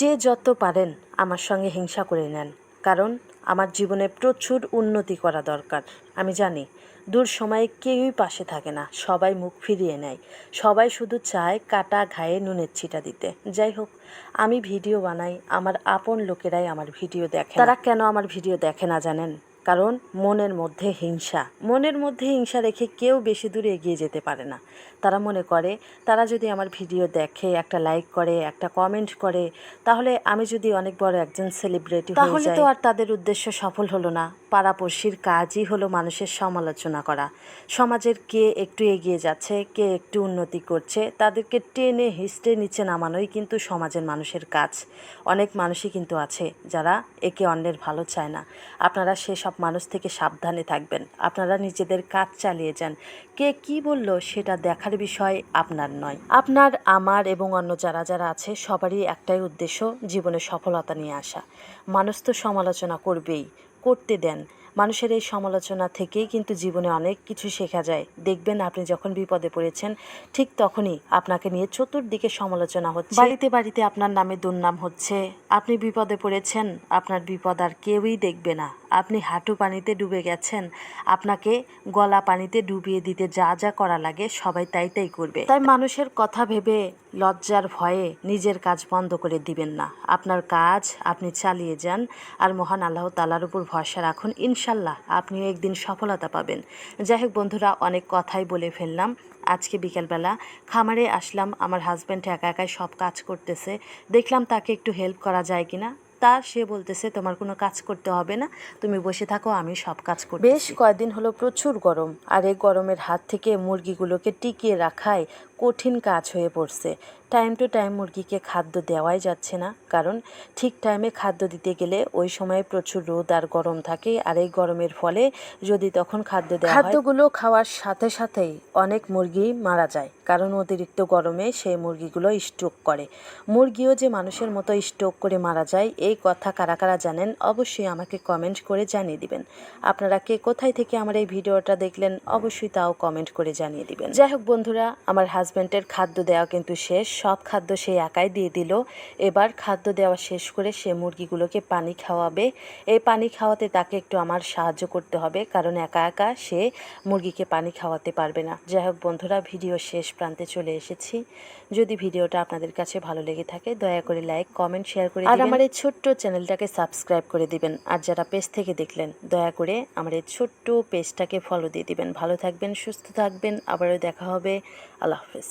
যে যত পারেন আমার সঙ্গে হিংসা করে নেন, কারণ আমার জীবনে প্রচুর উন্নতি করা দরকার। আমি জানি, দূর সময়ে কেউই পাশে থাকে না, সবাই মুখ ফিরিয়ে নেয়। সবাই শুধু চায় কাটা ঘায়ে নুনের ছিটা দিতে। যাই হোক, আমি ভিডিও বানাই, আমার আপন লোকেরাই আমার ভিডিও দেখে তারা কেন আমার ভিডিও দেখে না জানেন? কারণ মনের মধ্যে হিংসা। মনের মধ্যে হিংসা রেখে কেউ বেশি দূরে এগিয়ে যেতে পারে না। তারা মনে করে তারা যদি আমার ভিডিও দেখে একটা লাইক করে একটা কমেন্ট করে তাহলে আমি যদি অনেক বড় একজন সেলিব্রিটি তাহলে তো আর তাদের উদ্দেশ্য সফল হলো না। পাড়াপড়শির কাজই হলো মানুষের সমালোচনা করা। সমাজের কে একটু এগিয়ে যাচ্ছে কে একটু উন্নতি করছে তাদেরকে টেনে হিস্টে নিচে নামানোই কিন্তু সমাজের মানুষের কাজ। অনেক মানুষই কিন্তু আছে যারা একে অন্যের ভালো চায় না। আপনারা সেসব মানুষ থেকে সাবধানে থাকবেন। আপনারা নিজেদের কাজ চালিয়ে যান। কে কি বলল সেটা দেখার বিষয় আপনার নয়। আপনার, আমার এবং অন্য যারা যারা আছে সবারই একটাই উদ্দেশ্য, জীবনে সফলতা নিয়ে আসা। মানুষ তো সমালোচনা করবেই, করতে দেন। মানুষের এই সমালোচনা থেকেই কিন্তু জীবনে অনেক কিছু শেখা যায়। দেখবেন আপনি যখন বিপদে পড়েছেন, ঠিক তখনই আপনাকে নিয়ে চতুর্দিকে সমালোচনা হচ্ছে। বাড়িতে বাড়িতে আপনার নামে দুর্নাম হচ্ছে। আপনি বিপদে পড়েছেন, আপনার বিপদ আর কেউই দেখবে না। আপনি হাঁটু পানিতে ডুবে গেছেন, আপনাকে গলা পানিতে ডুবিয়ে দিতে যা যা করা লাগে সবাই তাই তাই করবে। তাই মানুষের কথা ভেবে লজ্জার ভয়ে নিজের কাজ বন্ধ করে দিবেন না। আপনার কাজ আপনি চালিয়ে যান আর মহান আল্লাহ তালার উপর ভরসা রাখুন। ইনশাল্লাহ আপনিও একদিন সফলতা পাবেন। যাই হোক বন্ধুরা, অনেক কথাই বলে ফেললাম। আজকে বিকেলবেলা খামারে আসলাম, আমার হাজব্যান্ড একা একাই সব কাজ করতেছে। দেখলাম তাকে একটু হেল্প করা যায় কিনা। তা সে বলতেছে, তোমার কোনো কাজ করতে হবে না, তুমি বসে থাকো, আমি সব কাজ করি বেশ কয়দিন হলো প্রচুর গরম, আর এই গরমের হাত থেকে মুরগিগুলোকে টিকিয়ে রাখাই কঠিন কাজ হয়ে পড়ছে। টাইম টু টাইম মুরগিকে খাদ্য দেওয়াই যাচ্ছে না। কারণ ঠিক টাইমে খাদ্য দিতে গেলে ওই সময় প্রচুর রোদ আর গরম থাকে। আর এই গরমের ফলে যদি তখন খাদ্য দেওয়া খাদ্যগুলো খাওয়ার সাথে সাথেই অনেক মুরগি মারা যায়। কারণ অতিরিক্ত গরমে সেই মুরগিগুলো স্ট্রোক করে। মুরগিও যে মানুষের মতো স্ট্রোক করে মারা যায়, এই কথা কারা কারা জানেন অবশ্যই আমাকে কমেন্ট করে জানিয়ে দিবেন। আপনারা কে কোথায় থেকে আমার এই ভিডিওটা দেখলেন অবশ্যই তাও কমেন্ট করে জানিয়ে দিবেন। যাই হোক বন্ধুরা, আমার হাজব্যান্ডের খাদ্য দেওয়া কিন্তু শেষ। সব খাদ্য সে একাই দিয়ে দিল। এবার খাদ্য দেওয়া শেষ করে সে মুরগিগুলোকে পানি খাওয়াবে। এই পানি খাওয়াতে তাকে একটু আমার সাহায্য করতে হবে কারণ একা একা সে মুরগিকে পানি খাওয়াতে পারবে না। যাই হোক বন্ধুরা ভিডিও শেষ প্রান্তে চলে এসেছি। যদি ভিডিওটা আপনাদের কাছে ভালো লেগে থাকে দয়া করে লাইক কমেন্ট শেয়ার করে আর আমার এই ছোট্ট চ্যানেলটাকে সাবস্ক্রাইব করে দিবেন। আর যারা পেজ থেকে দেখলেন দয়া করে আমার এই ছোট্ট পেজটাকে ফলো দিয়ে দিবেন। ভালো থাকবেন সুস্থ থাকবেন। আবারও দেখা হবে। আল্লাহ হাফেজ।